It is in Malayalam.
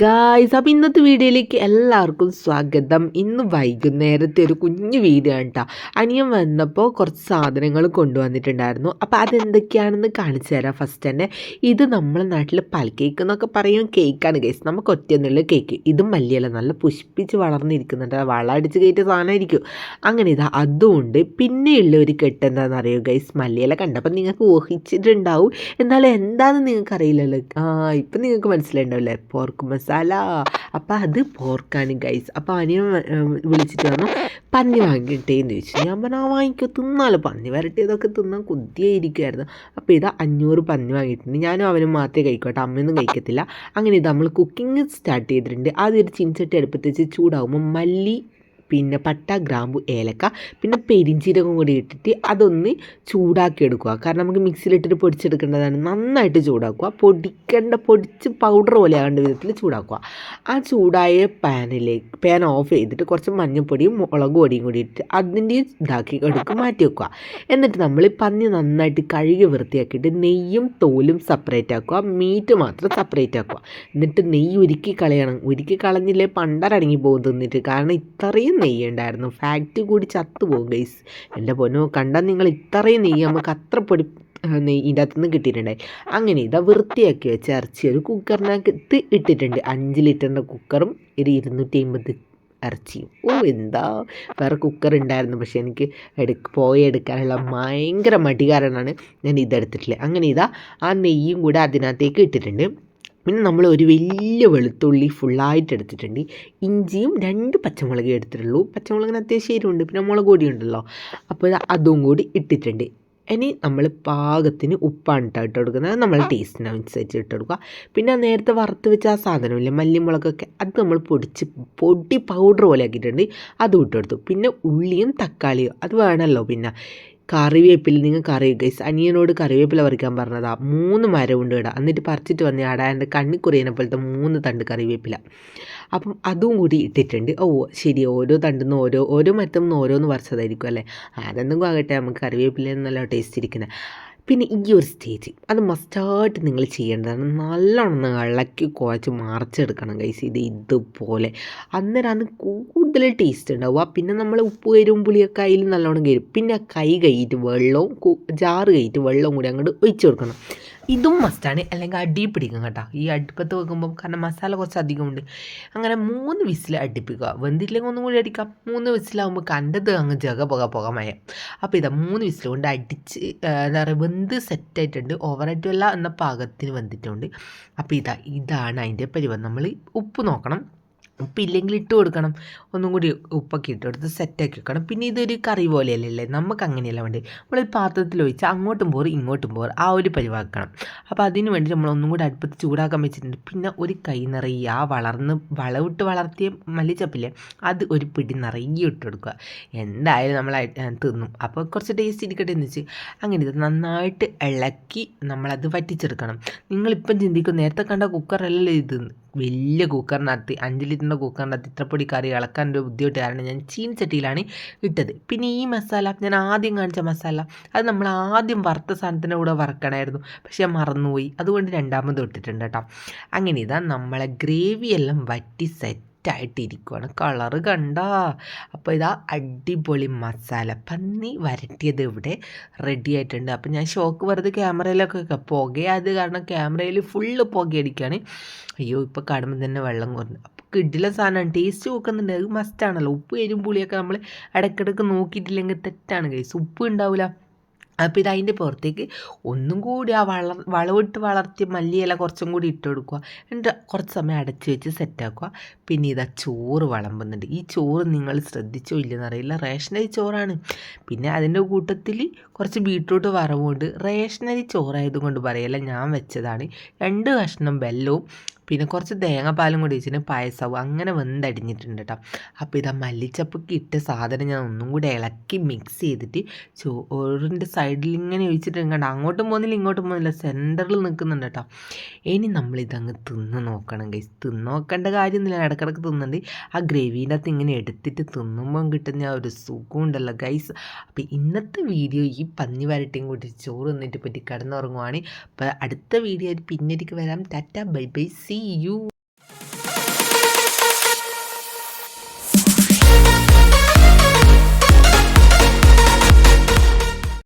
ഗായ്സ് അപ്പോൾ ഇന്നത്തെ വീഡിയോയിലേക്ക് എല്ലാവർക്കും സ്വാഗതം. ഇന്ന് വൈകുന്നേരത്തെ ഒരു കുഞ്ഞു വീഡിയോ ആണ് കേട്ടോ അനിയൻ വന്നപ്പോൾ കുറച്ച് സാധനങ്ങൾ കൊണ്ടുവന്നിട്ടുണ്ടായിരുന്നു. അപ്പോൾ അതെന്തൊക്കെയാണെന്ന് കാണിച്ചു തരാം ഫസ്റ്റ് തന്നെ. ഇത് നമ്മളെ നാട്ടിൽ പൽ കേക്ക് എന്നൊക്കെ പറയും. കേക്കാണ് ഗൈസ് നമുക്ക് ഒറ്റയെന്നുള്ള കേക്ക് ഇതും മല്ലിയല്ല നല്ല പുഷ്പിച്ച് വളർന്നിരിക്കുന്നുണ്ട്. വളമടിച്ച് കയറ്റിയ സാധനമായിരിക്കും. അങ്ങനെ ഇതാ അതുമുണ്ട് പിന്നെയുള്ള ഒരു കെട്ട് എന്താണെന്ന് അറിയോ ഗൈസ് മല്ലിയല കണ്ടപ്പോൾ നിങ്ങൾക്ക് ഊഹിച്ചിട്ടുണ്ടാവും. എന്നാലും എന്താണെന്ന് നിങ്ങൾക്ക് അറിയില്ലല്ലോ ആ ഇപ്പം നിങ്ങൾക്ക് മനസ്സിലായിട്ടുണ്ടാവില്ലേ പോർക്ക് മസാല അപ്പോൾ അത് പോർക്കാണ് ഗൈസ് അപ്പോൾ അനിയൻ വിളിച്ചിട്ട് പറഞ്ഞു പന്നി വാങ്ങിയിട്ടേന്ന് ചോദിച്ചു. ഞാൻ പറഞ്ഞു ആ വാങ്ങിക്കോ തിന്നാലോ. പന്നി വരട്ടിയതൊക്കെ തിന്നാൻ കുത്തിയായിരിക്കുമായിരുന്നു അപ്പോൾ ഇതാ അഞ്ഞൂറ് പന്നി വാങ്ങിയിട്ടുണ്ട്. ഞാനും അവനും മാത്രമേ കഴിക്കോട്ടെ അമ്മയൊന്നും കഴിക്കത്തില്ല. അങ്ങനെ ഇത് നമ്മൾ കുക്കിംഗ് സ്റ്റാർട്ട് ചെയ്തിട്ടുണ്ട്. ആദ്യം ഒരു ചിൻചട്ടി അടുപ്പത്ത് വെച്ച് ചൂടാകുമ്പോൾ മല്ലി പിന്നെ പട്ട ഗ്രാമ്പു ഏലക്ക പിന്നെ പെരിഞ്ചീരകം കൂടി ഇട്ടിട്ട് അതൊന്ന് ചൂടാക്കി എടുക്കുക. കാരണം നമുക്ക് മിക്സിയിലിട്ടിട്ട് പൊടിച്ചെടുക്കേണ്ടതാണ്. നന്നായിട്ട് ചൂടാക്കുക. പൊടിക്കേണ്ട പൊടിച്ച് പൗഡർ പോലെ ആകേണ്ട വിധത്തിൽ ചൂടാക്കുക. ആ ചൂടായ പാനിലേക്ക് പാൻ ഓഫ് ചെയ്തിട്ട് കുറച്ച് മഞ്ഞൾപ്പൊടിയും മുളക് പൊടിയും കൂടി ഇട്ട് അതിന്റെ ഇതാക്കി എടുക്കുക മാറ്റി വെക്കുക. എന്നിട്ട് നമ്മൾ പന്നി നന്നായിട്ട് കഴുകി വൃത്തിയാക്കിയിട്ട് നെയ്യും തോലും സെപ്പറേറ്റ് ആക്കുക. മീറ്റ് മാത്രം സെപ്പറേറ്റ് ആക്കുക. എന്നിട്ട് നെയ്യ് ഉരുക്കി കളയണം. ഉരുക്കി കളഞ്ഞില്ലേ പണ്ടരടങ്ങി പോകും തിന്നിട്ട്. കാരണം ഇത്രയും നെയ്യ് ഉണ്ടായിരുന്നു ഫാക്റ്റ് കൂടി ചത്തുപോകും ഗൈസ് എന്റെ പൊന്നോ കണ്ടാൽ നിങ്ങൾ ഇത്രയും നെയ്യ് നമുക്ക് അത്ര പൊടി ഇതിന്റെ അകത്തുനിന്ന് കിട്ടിയിട്ടുണ്ടായി. അങ്ങനെ ഇതാ വൃത്തിയാക്കി വെച്ച ഇറച്ചി ഒരു കുക്കറിനകത്ത് ഇട്ടിട്ടുണ്ട്. അഞ്ച് ലിറ്ററിന്റെ കുക്കറും ഒരു ഇരുന്നൂറ്റി അമ്പത് ഇറച്ചിയും. ഓ എന്താ? വേറെ കുക്കർ ഉണ്ടായിരുന്നു. പക്ഷേ എനിക്ക് എടുക്ക പോയി എടുക്കാനുള്ള ഭയങ്കര മടി കാരണമാണ് ഞാൻ ഇതെടുത്തിട്ടില്ല അങ്ങനെ ഇതാ ആ നെയ്യും കൂടെ അതിനകത്തേക്ക് ഇട്ടിട്ടുണ്ട്. പിന്നെ നമ്മൾ ഒരു വലിയ വെളുത്തുള്ളി ഫുള്ളായിട്ട് എടുത്തിട്ടുണ്ട്. ഇഞ്ചിയും രണ്ട് പച്ചമുളക് എടുത്തിട്ടുള്ളൂ. പച്ചമുളകിന് അത്യാവശ്യം എരിവുണ്ട്. പിന്നെ മുളക് പൊടി ഉണ്ടല്ലോ. അപ്പോൾ അതും കൂടി ഇട്ടിട്ടുണ്ട്. ഇനി നമ്മൾ പാകത്തിന് ഉപ്പാണ് ഇട്ട് ഇട്ട് കൊടുക്കുന്നത്. നമ്മൾ ടേസ്റ്റിനനുസരിച്ച് ഇട്ട് കൊടുക്കുക. പിന്നെ നേരത്തെ വറുത്ത് വെച്ച ആ സാധനമില്ലേ? മല്ലിമുളകൊക്കെ. അത് നമ്മൾ പൊടിച്ച് പൊടി പൗഡർ പോലെ ആക്കിയിട്ടുണ്ട്. അതും ഇട്ട് കൊടുത്തു. പിന്നെ ഉള്ളിയും തക്കാളിയും. അത് വേണമല്ലോ പിന്നെ. കറിവേപ്പില നിങ്ങൾക്ക് കറി ഗൈസ് അനിയനോട് കറിവേപ്പില പറിക്കാൻ പറഞ്ഞതാ. മൂന്ന് മരമുണ്ട് ഇവിടെ. എന്നിട്ട് പറിച്ചിട്ട് വന്ന് ആടാ എന്റെ കണ്ണി കുറിയനെ പോലത്തെ മൂന്ന് തണ്ട് കറിവേപ്പില. അപ്പം അതും കൂടി ഇട്ടിട്ടുണ്ട്. ഓ ശരി ഓരോ തണ്ടിന്ന് ഓരോ ഓരോ മരത്തും ഓരോന്ന് പറിച്ചതായിരിക്കും അല്ലേ? അതെന്തെങ്കിലും ആകട്ടെ നമുക്ക് കറിവേപ്പില നല്ല ടേസ്റ്റ് ഇരിക്കുന്നത് പിന്നെ ഈ ഒരു സ്റ്റേജ് അത് മസ്റ്റായിട്ട് നിങ്ങൾ ചെയ്യേണ്ടതാണ്. നല്ലോണം ഇളക്കി കുഴച്ച് മറിച്ചെടുക്കണം കൈസ് ഇത് ഇതുപോലെ. അന്നേരം അന്ന് കൂടുതൽ ടേസ്റ്റ് ഉണ്ടാവുക പിന്നെ നമ്മൾ ഉപ്പ് കയറും പുളിയൊക്കെ അതിൽ നല്ലോണം കയറും പിന്നെ കൈ കൈയിട്ട് വെള്ളവും ജാറ് കൈയിട്ട് വെള്ളവും കൂടി അങ്ങോട്ട് ഒഴിച്ചു കൊടുക്കണം. ഇതും മസ്റ്റാണ് അല്ലെങ്കിൽ അടി പിടിക്കും കേട്ടോ. ഈ അടുപ്പത്ത് വെക്കുമ്പോൾ കാരണം മസാല കുറച്ച് അധികമുണ്ട്. അങ്ങനെ മൂന്ന് വിസിൽ അടുപ്പിക്കുക. വെന്തില്ലെങ്കിൽ ഒന്നും കൂടി അടിക്കാം. മൂന്ന് വിസിലാകുമ്പോൾ കണ്ടത് അങ്ങ് ജഗ പുക പുക മയ. അപ്പോൾ ഇതാ മൂന്ന് വിസിൽ കൊണ്ട് അടിച്ച് എന്താ പറയുക വെന്ത് സെറ്റായിട്ടുണ്ട് ഓവറായിട്ടുമല്ല എന്ന പാകത്തിന് വെന്തിട്ടുണ്ട്. അപ്പോൾ ഇതാ ഇതാണ് അതിന്റെ പരിവം. നമ്മൾ ഉപ്പ് നോക്കണം. ഉപ്പില്ലെങ്കിൽ ഇട്ട് കൊടുക്കണം. ഒന്നും കൂടി ഉപ്പൊക്കെ ഇട്ട് കൊടുത്ത് സെറ്റാക്കി വെക്കണം. പിന്നെ ഇതൊരു കറി പോലെയല്ലേ നമുക്ക് അങ്ങനെയല്ല വേണ്ടി? നമ്മൾ പാത്രത്തിൽ ഒഴിച്ച് അങ്ങോട്ടും പോറ് ഇങ്ങോട്ടും പോറ് ആ ഒരു പരിവാക്കണം. അപ്പോൾ അതിന് വേണ്ടി നമ്മൾ ഒന്നും കൂടി അടുപ്പത്ത് ചൂടാക്കാൻ വെച്ചിട്ടുണ്ട്. പിന്നെ ഒരു കൈ നിറയെ ആ വളർന്ന് വളവിട്ട് വളർത്തിയ മല്ലിച്ചപ്പില്ലേ അത് ഒരു പിടി നിറയെ ഇട്ട് കൊടുക്കുക. എന്തായാലും നമ്മൾ തിന്നും. അപ്പോൾ കുറച്ച് ടേസ്റ്റ് ഇരിക്കട്ടെ എന്ന് വെച്ച്. അങ്ങനെ ഇത് നന്നായിട്ട് ഇളക്കി നമ്മളത് വറ്റിച്ചെടുക്കണം. നിങ്ങളിപ്പം ചിന്തിക്കും നേരത്തെ കണ്ട കുക്കറല്ലേ ഇത്. വലിയ കുക്കറിനകത്ത് അഞ്ച് ലിറ്ററിന്റെ കുക്കറിനകത്ത് ഇത്രപ്പൊടി കറി ഇളക്കാൻ ഒരു ബുദ്ധിമുട്ട് കാരണം ഞാൻ ചീൻചട്ടിയിലാണ് ഇട്ടത്. പിന്നെ ഈ മസാല ഞാൻ ആദ്യം കാണിച്ച മസാല അത് നമ്മൾ ആദ്യം വറുത്ത സാധനത്തിന്റെ കൂടെ വറക്കണമായിരുന്നു. പക്ഷേ മറന്നുപോയി. അതുകൊണ്ട് രണ്ടാമത് ഇട്ടിട്ടുണ്ട് കേട്ടോ. അങ്ങനെ ഇതാ നമ്മളെ ഗ്രേവി എല്ലാം വറ്റി സെറ്റ് സെറ്റായിട്ടിരിക്കുവാണ് കളറ് കണ്ട. അപ്പോൾ ഇതാ അടിപൊളി മസാല പന്നി വരട്ടിയത് ഇവിടെ റെഡി ആയിട്ടുണ്ട് അപ്പോൾ ഞാൻ ഷോക്ക് വെറുതെ ക്യാമറയിലൊക്കെ പുകയാത് കാരണം ക്യാമറയിൽ ഫുള്ള് പുകയടിക്കുകയാണ്. അയ്യോ ഇപ്പോൾ കാണുമ്പോൾ തന്നെ വെള്ളം കുറഞ്ഞു. അപ്പോൾ കിഡിലെ സാധനമാണ്. ടേസ്റ്റ് നോക്കുന്നുണ്ട്. അത് മസ്റ്റാണല്ലോ ഉപ്പ് എരിവും പുളിയൊക്കെ നമ്മൾ ഇടയ്ക്കിടയ്ക്ക് നോക്കിയിട്ടില്ലെങ്കിൽ തെറ്റാണ് കേസ് ഉപ്പ് ഉണ്ടാവില്ല അപ്പോൾ ഇത് അതിന്റെ പുറത്തേക്ക് ഒന്നും കൂടി ആ വള വളവിട്ട് വളർത്തിയ മല്ലിയില കുറച്ചും കൂടി ഇട്ട് കൊടുക്കുക. എന്നിട്ട് കുറച്ച് സമയം അടച്ച് വെച്ച് സെറ്റാക്കുക പിന്നെ ഇതാ ചോറ് വിളമ്പുന്നുണ്ട്. ഈ ചോറ് നിങ്ങൾ ശ്രദ്ധിച്ചോ ഇല്ലെന്നറിയില്ല റേഷനറി ചോറാണ്. പിന്നെ അതിന്റെ കൂട്ടത്തിൽ കുറച്ച് ബീട്രൂട്ട് വറവുണ്ട്. റേഷനറി ചോറായതുകൊണ്ട് പറയല്ല ഞാൻ വെച്ചതാണ്. രണ്ട് കഷ്ണം വെല്ലവും പിന്നെ കുറച്ച് തേങ്ങാപ്പാലും കൂടി വെച്ചിട്ട് പായസവും അങ്ങനെ വെന്തടിഞ്ഞിട്ടുണ്ട് കേട്ടോ അപ്പോൾ ഇതാ മല്ലിച്ചപ്പൊക്കെ ഇട്ട സാധനം ഞാൻ ഒന്നും കൂടി ഇളക്കി മിക്സ് ചെയ്തിട്ട് ചോറിന്റെ സൈഡിൽ ഇങ്ങനെ ഒഴിച്ചിട്ട് കണ്ട? അങ്ങോട്ടും പോകുന്നില്ല ഇങ്ങോട്ടും പോകുന്നില്ല. സെന്ററിൽ നിൽക്കുന്നുണ്ട് കേട്ടോ ഇനി നമ്മളിതങ്ങ് തിന്ന് നോക്കണം ഗൈസ് തിന്ന് നോക്കേണ്ട കാര്യമൊന്നുമില്ല. ഇടക്കിടക്ക് തിന്നുന്നുണ്ട്. ആ ഗ്രേവീന്റെ അകത്ത് ഇങ്ങനെ എടുത്തിട്ട് തിന്നുമ്പം കിട്ടുന്ന ആ ഒരു സുഖമുണ്ടല്ലോ ഗൈസ് അപ്പോൾ ഇന്നത്തെ വീഡിയോ ഈ പന്നി വരട്ടിയും കൂട്ടി ചോറ് തിന്നിട്ട് പറ്റി കിടന്നുറങ്ങുവാണ്. അപ്പോൾ അടുത്ത വീഡിയോ പിന്നീട് വരാം. Tata bye bye. See See you.